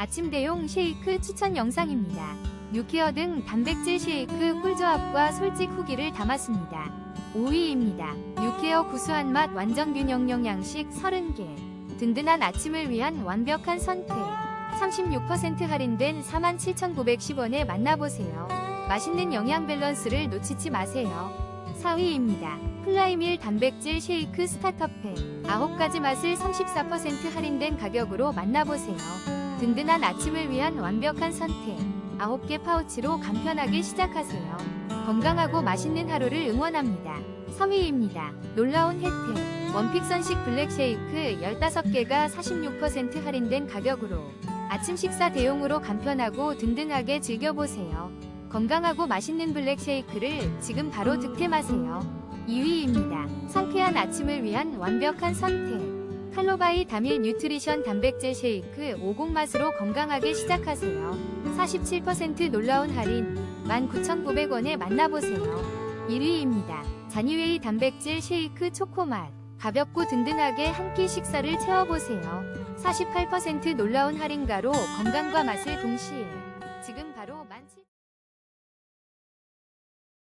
아침 대용 쉐이크 추천 영상입니다. 뉴케어 등 단백질 쉐이크 꿀조합과 솔직 후기를 담았습니다. 5위입니다. 뉴케어 구수한 맛 완전 균형 영양식 30개. 든든한 아침을 위한 완벽한 선택. 36% 할인된 47,910원에 만나보세요. 맛있는 영양 밸런스를 놓치지 마세요. 4위입니다. 플라이밀 단백질 쉐이크 스타터팩 9가지 맛을 34% 할인된 가격으로 만나보세요. 든든한 아침을 위한 완벽한 선택 9개 파우치로 간편하게 시작하세요. 건강하고 맛있는 하루를 응원합니다. 3위입니다. 놀라운 혜택 원픽 선식 블랙 쉐이크 15개가 46% 할인된 가격으로 아침 식사 대용으로 간편하고 든든하게 즐겨보세요. 건강하고 맛있는 블랙 쉐이크를 지금 바로 득템하세요. 2위입니다. 상쾌한 아침을 위한 완벽한 선택. 칼로바이 다밀 뉴트리션 단백질 쉐이크 50 맛으로 건강하게 시작하세요. 47% 놀라운 할인 19,900원에 만나보세요. 1위입니다. 자니웨이 단백질 쉐이크 초코맛. 가볍고 든든하게 한 끼 식사를 채워보세요. 48% 놀라운 할인가로 건강과 맛을 동시에 지금 바로 만